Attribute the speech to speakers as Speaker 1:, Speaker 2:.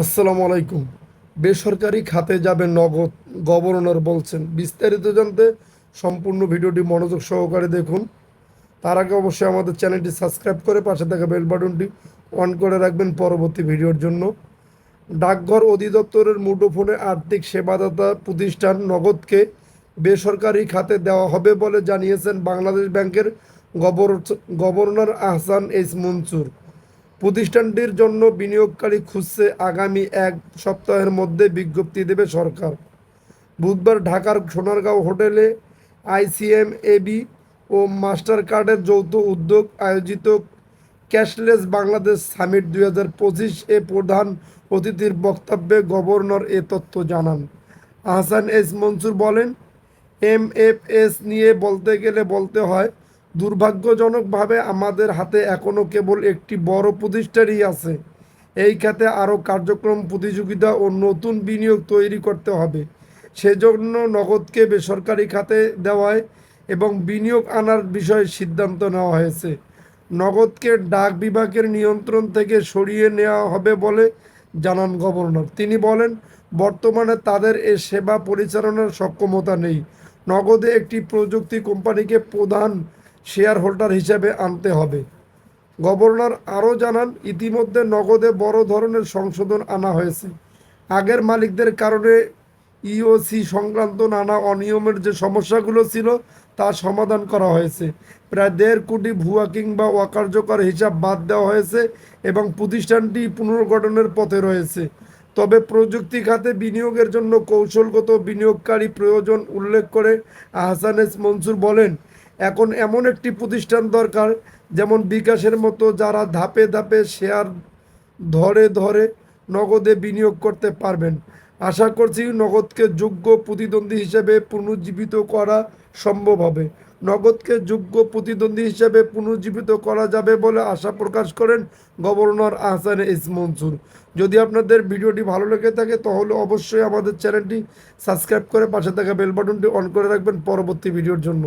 Speaker 1: আসসালামু আলাইকুম। বেসরকারি খাতে যাবে নগদ গভর্নর বলছেন। বিস্তারিত জানতে সম্পূর্ণ ভিডিওটি মনোযোগ সহকারে দেখুন। তার আগে অবশ্যই আমাদের চ্যানেলটি সাবস্ক্রাইব করে পাশে থাকা বেল বাটনটি অন করে রাখবেন পরবর্তী ভিডিওর জন্য। ডাকঘর অধিদপ্তরের মুঠোফোনে আর্থিক সেবাদাতা প্রতিষ্ঠান নগদকে বেসরকারি খাতে দেওয়া হবে বলে জানিয়েছেন বাংলাদেশ ব্যাংকের গভর্ন- গভর্নর আহসান এস মনসুর। প্রতিষ্ঠানটির জন্য বিনিয়োগকারী খুঁজছে আগামী এক সপ্তাহের মধ্যে বিজ্ঞপ্তি দেবে সরকার। বুধবার ঢাকার সোনারগাঁও হোটেলে আইসিএম এবি ও মাস্টার কার্ডের যৌথ উদ্যোগ আয়োজিত ক্যাশলেস বাংলাদেশ সামিট দুই হাজার পঁচিশ এ প্রধান অতিথির বক্তব্যে গভর্নর এ তথ্য জানান। আহসান এস মনসুর বলেন এমএফএস নিয়ে বলতে গেলে বলতে হয় দুর্ভাগ্যজনকভাবে আমাদের হাতে এখনও কেবল একটি বড় প্রতিষ্ঠানই আছে। এই খাতে আরও কার্যক্রম, প্রতিযোগিতা ও নতুন বিনিয়োগ তৈরি করতে হবে। সেজন্য নগদকে বেসরকারি খাতে দেওয়ায় এবং বিনিয়োগ আনার বিষয়ে সিদ্ধান্ত নেওয়া হয়েছে। নগদকে ডাক বিভাগের নিয়ন্ত্রণ থেকে সরিয়ে নেওয়া হবে বলে জানান গভর্নর। তিনি বলেন, বর্তমানে তাদের এ সেবা পরিচালনার সক্ষমতা নেই। নগদে একটি প্রযুক্তি কোম্পানিকে প্রধান শেয়ার হোল্ডার হিসেবে আনতে হবে। গভর্নর আরও জানান, ইতিমধ্যে নগদে বড় ধরনের সংশোধন আনা হয়েছে। আগের মালিকদের কারণে ইওসি সংক্রান্ত নানা অনিয়মের যে সমস্যাগুলো ছিল, তা সমাধান করা হয়েছে। প্রায় দেড় কোটি ভুয়া কিংবা অকার্যকর হিসাব বাদ দেওয়া হয়েছে এবং প্রতিষ্ঠানটি পুনর্গঠনের পথে রয়েছে। তবে প্রযুক্তি খাতে বিনিয়োগের জন্য কৌশলগত বিনিয়োগকারী প্রয়োজন উল্লেখ করে আহসান এস মনসুর বলেন এখন এমন একটি প্রতিষ্ঠান দরকার, যেমন বিকাশের মতো যারা ধাপে ধাপে শেয়ার ধরে ধরে নগদে বিনিয়োগ করতে পারবেন। আশা করছি নগদকে যোগ্য প্রতিদ্বন্দ্বী হিসেবে পুনর্জীবিত করা সম্ভব হবে। নগদকে যোগ্য প্রতিদ্বন্দ্বী হিসেবে পুনর্জীবিত করা যাবে বলে আশা প্রকাশ করেন গভর্নর আহসান এস মনসুর। যদি আপনাদের ভিডিওটি ভালো লেগে থাকে, তাহলে অবশ্যই আমাদের চ্যানেলটি সাবস্ক্রাইব করে পাশে থাকা বেল বাটনটি অন করে রাখবেন পরবর্তী ভিডিওর জন্য।